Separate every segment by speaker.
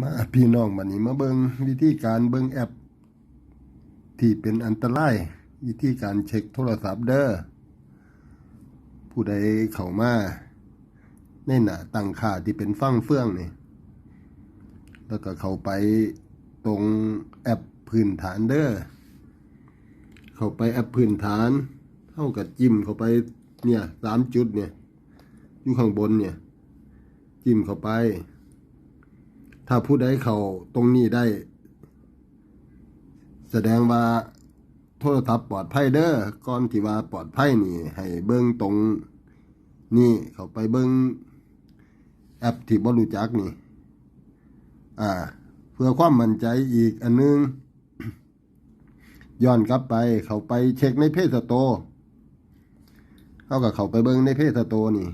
Speaker 1: มาพี่น้องบัดนี้มาเบิงวิธีการเบิงแอป ที่เป็นอันตรายวิธีการเช็คโทรศัพท์เด้อผู้ใดเข้ามาในหน้าตั้งค่าที่เป็นฟั่งเฟื่องนี่แล้วก็เข้าไปตรงแอปพื้นฐานเด้อเข้าไปแอปพื้นฐานเท่ากับจิ้มเข้าไปเนี่ยสามจุดเนี่ยอยู่ข้างบนเนี่ยจิ้มเข้าไป ถ้าผู้ใดเขาตรงนี้ได้ แสดงว่าโทรศัพท์ปลอดภัยเด้อก่อนที่ว่าปลอดภัยนี่ ให้เบิ่งตรงนี่เขาไปเบิ่งแอปที่บ่รู้จักนี่ อ่า เพื่อความมั่นใจอีกอันนึง ย้อนกลับไป เขาไปเช็คในเพจสโตเขาก็เขาไปเบิ่งในเพจสโตนี่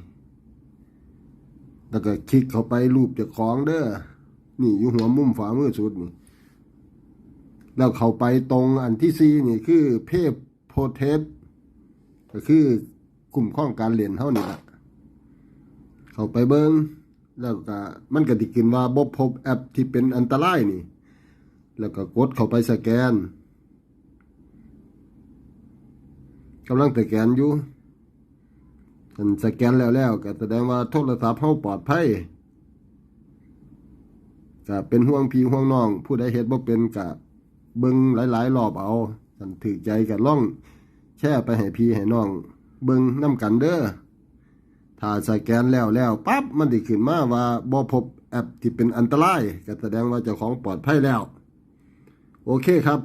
Speaker 1: แล้วก็คลิกเขาไปรูปเจ้าของเด้อ นี่อยู่หัวมุมขวามือสุดนี่แล้วเข้าไปตรงอันที่ซีนี่คือเพจโพเทสก็คือกลุ่มข้องการเรียนเท่านี้ละเข้าไปเบิงแล้วก็มันก็ติขึ้นว่าบ่พบแอปที่เป็นอันตรายนี่ แล้วก็กดเข้าไปสแกนกำลังสแกนอยู่อันสแกนแล้วแล้วก็แสดงว่าโทรศัพท์เฮาปลอดภัย ก็เป็นห่วงพี่ห่วงน้อง ผู้ใดเฮ็ดบ่เป็นก็เบิ่งหลายๆรอบเอาสันถือใจก็ล่อง แช่ไปให้พี่ให้น้อง เบิ่งนํกันเด้อถ้าสแกนแล้วแล้วปั๊บมันสิขึ้นมาว่าบ่พบแอปที่เป็นอันตรายก็แสดงว่าเจ้าของปลอดภัยแล้ว โอเคครับ